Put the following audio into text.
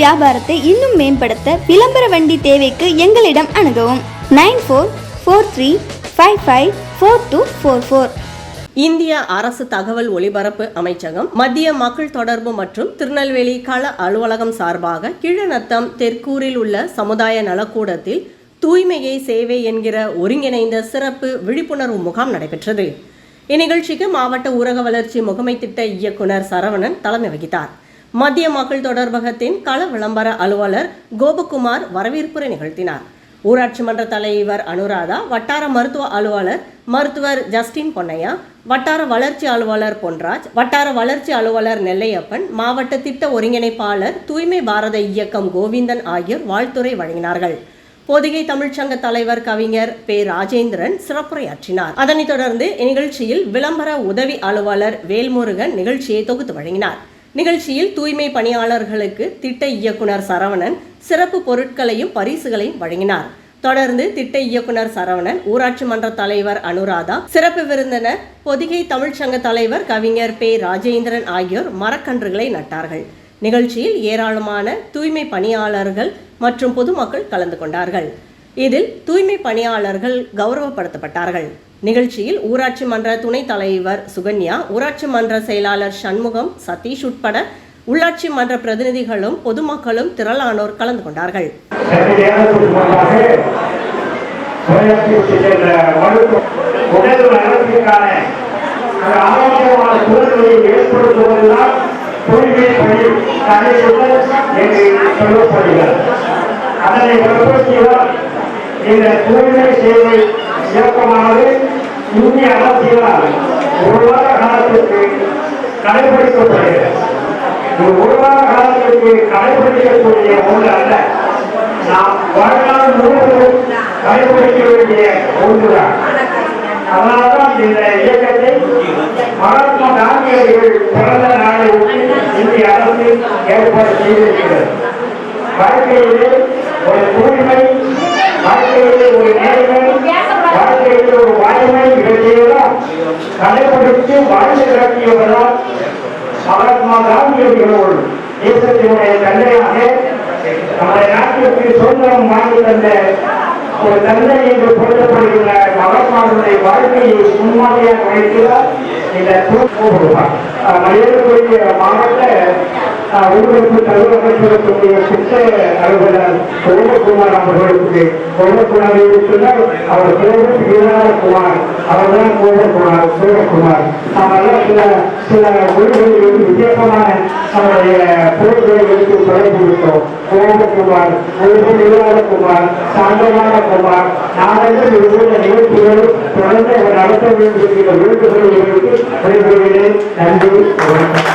வியாபாரத்தை இன்னும் மேம்படுத்த விளம்பர வண்டி தேவைக்கு எங்களிடம் அணுகவும். Nine four four three five five four two four four. இந்திய அரசு தகவல் ஒலிபரப்பு அமைச்சகம் மத்திய மக்கள் தொடர்பு மற்றும் திருநெல்வேலி கள அலுவலகம் சார்பாக கிழநத்தம் தெற்கூரில் உள்ள சமுதாய நலக்கூடத்தில் தூய்மையை சேவை என்கிற ஒருங்கிணைந்த சிறப்பு விழிப்புணர்வு முகாம் நடைபெற்றது. இந்நிகழ்ச்சிக்கு மாவட்ட ஊரக வளர்ச்சி முகமை திட்ட இயக்குனர் சரவணன் தலைமை வகித்தார். மத்திய மக்கள் தொடர்பகத்தின் கள விளம்பர அலுவலர் கோபகுமார் வரவேற்புரை நிகழ்த்தினார். ஊராட்சி மன்ற தலைவர் அனுராதா வட்டார மருத்துவ அலுவலர் மருத்துவர் ஜஸ்டின் பொன்னையா வட்டார வளர்ச்சி அலுவலர் பொன்ராஜ் வட்டார வளர்ச்சி அலுவலர் நெல்லையப்பன் மாவட்ட திட்ட ஒருங்கிணைப்பாளர் தூய்மை பாரத இயக்கம் கோவிந்தன் ஆகியோர் வாழ்த்துரை வழங்கினார்கள். பொதிகை தமிழ்ச்சங்க தலைவர் கவிஞர் பே ராஜேந்திரன் சிறப்புரையாற்றினார். அதனைத் தொடர்ந்து இந்நிகழ்ச்சியில் விளம்பர உதவி அலுவலர் வேல்முருகன் நிகழ்ச்சியை தொகுத்து வழங்கினார். நிகழ்ச்சியில் தூய்மை பணியாளர்களுக்கு திட்ட இயக்குனர் சரவணன் சிறப்பு பொருட்களையும் பரிசுகளையும் வழங்கினார். தொடர்ந்து திட்ட இயக்குனர் சரவணன் ஊராட்சி மன்ற தலைவர் அனுராதா சிறப்பு விருந்தினர் பொதிகை தமிழ்ச்சங்க தலைவர் கவிஞர் பே ராஜேந்திரன் ஆகியோர் மரக்கன்றுகளை நட்டார்கள். நிகழ்ச்சியில் ஏராளமான தூய்மை பணியாளர்கள் மற்றும் பொதுமக்கள் கலந்து கொண்டார்கள். இதில் தூய்மை பணியாளர்கள் கௌரவப்படுத்தப்பட்டார்கள். நிகழ்ச்சியில் ஊராட்சி மன்ற துணைத் தலைவர் சுகன்யா ஊராட்சி மன்ற செயலாளர் சண்முகம் சதீஷ் உட்பட உள்ளாட்சி மன்ற பிரதிநிதிகளும் பொதுமக்களும் திரளானோர் கலந்து கொண்டார்கள். அதனை வற்புறுத்தியவர் இந்த தூய்மை சேவை இயக்கமானது இந்திய அரசியலால் ஒரு வார காலத்திற்கு கடைபிடிக்கப்படுகிறது. இது ஒரு வார காலத்திற்கு கடைபிடிக்கக்கூடிய ஒன்று அல்ல. நாம் வாழ்நாள் முழுவதும் கடைபிடிக்க வேண்டிய ஒன்றுதான். அதனால்தான் இந்த இயக்கத்தை மகாத்மா காந்தியடிகள் பிறந்த நாளை ஒட்டி இந்திய அரசு ஏற்பாடு செய்திருக்கிறது. வாழ்க்கையிலே ஒரு தூய்மை வாழ்க்கையிலே ஒரு நேர்மை வாழ்க்கையிலே ஒரு வாய்மை கடைபிடித்து வாழ்ந்து காட்டியவர்தான் மகாத்மா காந்தியடிகளோடு தேசத்தினுடைய தந்தையாக நம்முடைய நாட்டிற்கு சுதந்திரம் வாங்கி தந்த ஒரு தந்தை என்று பொருத்தப்படுகின்ற மகாத்மாவுடைய வாழ்க்கையை முன்மாதிரியாக வைக்கிறார் இந்த கூப்பிடுவார் மாவட்ட உருவமைப்பு தகவல் திட்ட அலுவலர் சோமகுமார் அவர்களுக்கு சோமகுமாரை சொன்னால் அவர் பேரு வீரகுமார் அவர் தான் சோமகுமார் சோமகுமார் நாமெல்லாம் சில சில மொழிகளில் வித்தியாசமான நம்முடைய பொருட்களை எடுத்து தொடர்பு விட்டோம் சாந்தமான குமார் நாங்கள் இதுபோன்ற நிகழ்ச்சிகள் தொடர்ந்து அவர் நடத்த நன்றி வணக்கம்